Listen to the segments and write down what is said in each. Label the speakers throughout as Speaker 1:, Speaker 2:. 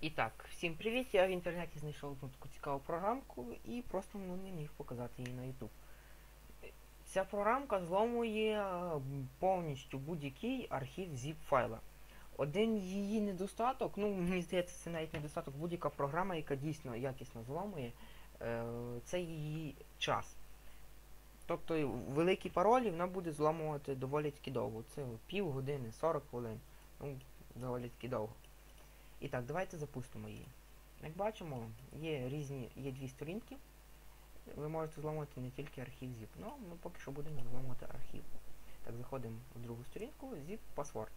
Speaker 1: І так, всім привіт! Я в інтернеті знайшов одну таку цікаву програмку і просто ну, не міг показати її на YouTube. Ця програмка зломує е, повністю будь-який архів zip файла. Один її недостаток, ну мені здається, це навіть недостаток, будь-яка програма, яка дійсно якісно зломує, е, це її час. Тобто великі паролі вона буде зламувати доволі таки довго. Це пів години, 40 хвилин. Ну, доволі таки довго. І так, давайте запустимо її. Як бачимо, є різні, є дві сторінки. Ви можете зламати не тільки архів zip, ну ми поки що будемо зламувати архів. Так, заходимо в другу сторінку, zip password.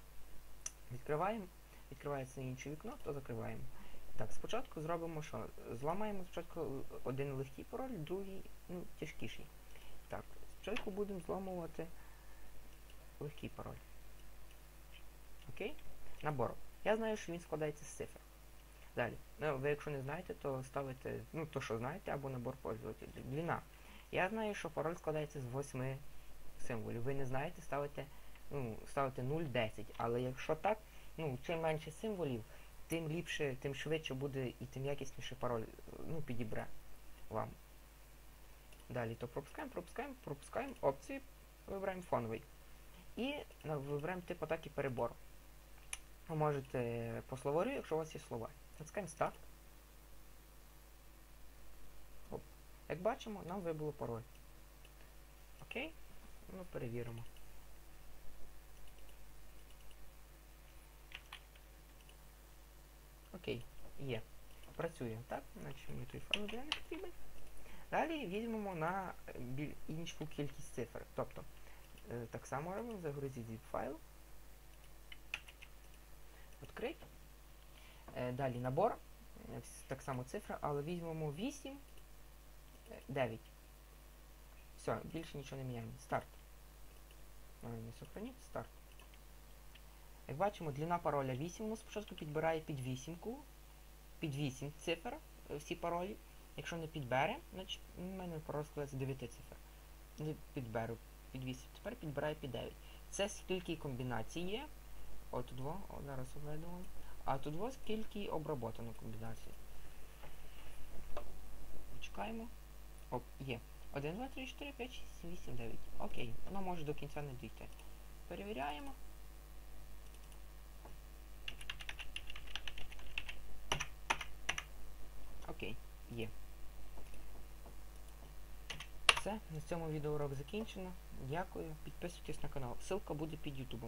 Speaker 1: Відкриваємо, відкривається інше вікно, то закриваємо. Так, спочатку зробимо що? Зламаємо спочатку один легкий пароль, другий ну, тяжкіший. Так, спочатку будемо зламувати легкий пароль. Окей? Набор. Я знаю, що він складається з цифр. Далі. Ну, ви якщо не знаєте, то ставите, ну, то що знаєте, або набор пользователів. Длина. Я знаю, що пароль складається з 8 символів. Ви не знаєте, ставите, ну, ставите 0,10. Але якщо так, ну, чим менше символів, тим ліпше, тим швидше буде і тим якісніше пароль ну, підібре вам. Далі то пропускаємо, пропускаємо, пропускаємо опції, вибираємо фоновий. І ну, вибираємо тип атаки перебор. Ви можете по словарю, якщо у вас є слова. Натискаємо старт. Оп. Як бачимо, нам вибило пароль. Окей? Ну, перевіримо. Окей, є. Працює, так? Значить мені той файл не потрібен. Далі візьмемо на іншу кількість цифр. Тобто, е, так само робимо, загрузіть zip файл. Відкрить. Е, далі набор. Е, Так само цифра, але візьмемо 8, е, 9. Все, більше нічого не міняємо. Старт. Не сохраніть, старт. Як бачимо, длина пароля 8 воно спочатку підбирає під вісімку, під 8 цифр е, всі паролі. Якщо не підбере, значить у мене пароль складається 9 цифр. Не підберу під 8. Тепер підбирає під 9. Це скільки комбінацій є. От два, о, зараз введу. А тут ось скільки обработано комбінацій. Чекаємо. Оп, є. 1, 2, 3, 4, 5, 6, 7, 8, 9. Окей, воно може до кінця не дійти. Перевіряємо. Окей, є. Все, на цьому відеоурок закінчено. Дякую. Підписуйтесь на канал. Ссылка буде під ютубом.